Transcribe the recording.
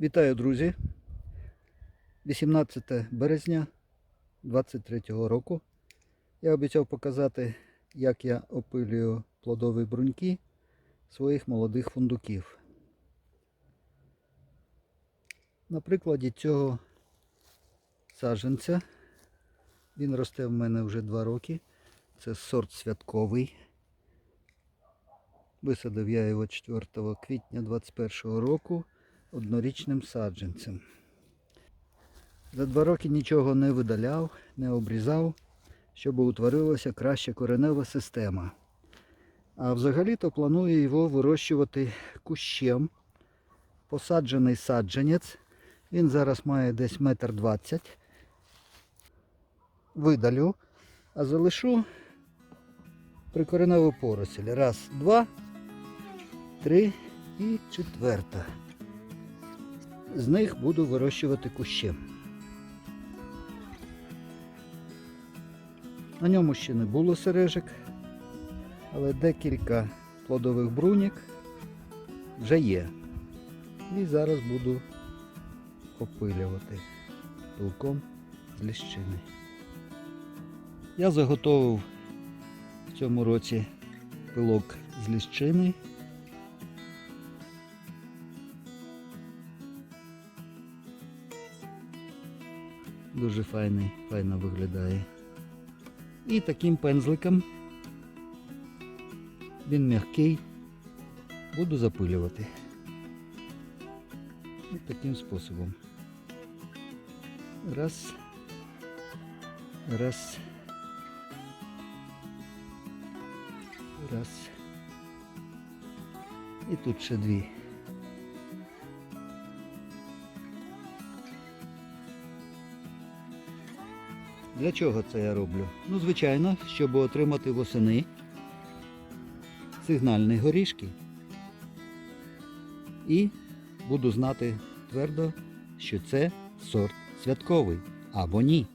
Вітаю, друзі! 18 березня 23 року. Я обіцяв показати, як я опилюю плодові бруньки своїх молодих фундуків. На прикладі цього саджанця. Він росте в мене вже 2 роки. Це сорт святковий. Висадив я його 4 квітня 2021 року однорічним саджанцем. За два роки нічого не видаляв, не обрізав, щоб утворилася краща коренева система. А взагалі-то планую його вирощувати кущем. Посаджений саджанець. Він зараз має десь метр двадцять. Видалю, а залишу прикореневу поросль. Раз, два, три і четверта. З них буду вирощувати кущем. На ньому ще не було сережок, але декілька плодових бруньок вже є. І зараз буду опилювати пилком з ліщини. Я заготовив в цьому році пилок з ліщини. Дуже файний, файно виглядає. І таким пензликом він м'який. Буду запилювати. Ось таким способом. Раз. Раз. Раз. І тут ще дві. Для чого це я роблю? Ну, звичайно, щоб отримати восени сигнальні горішки. І буду знати твердо, що це сорт святковий або ні.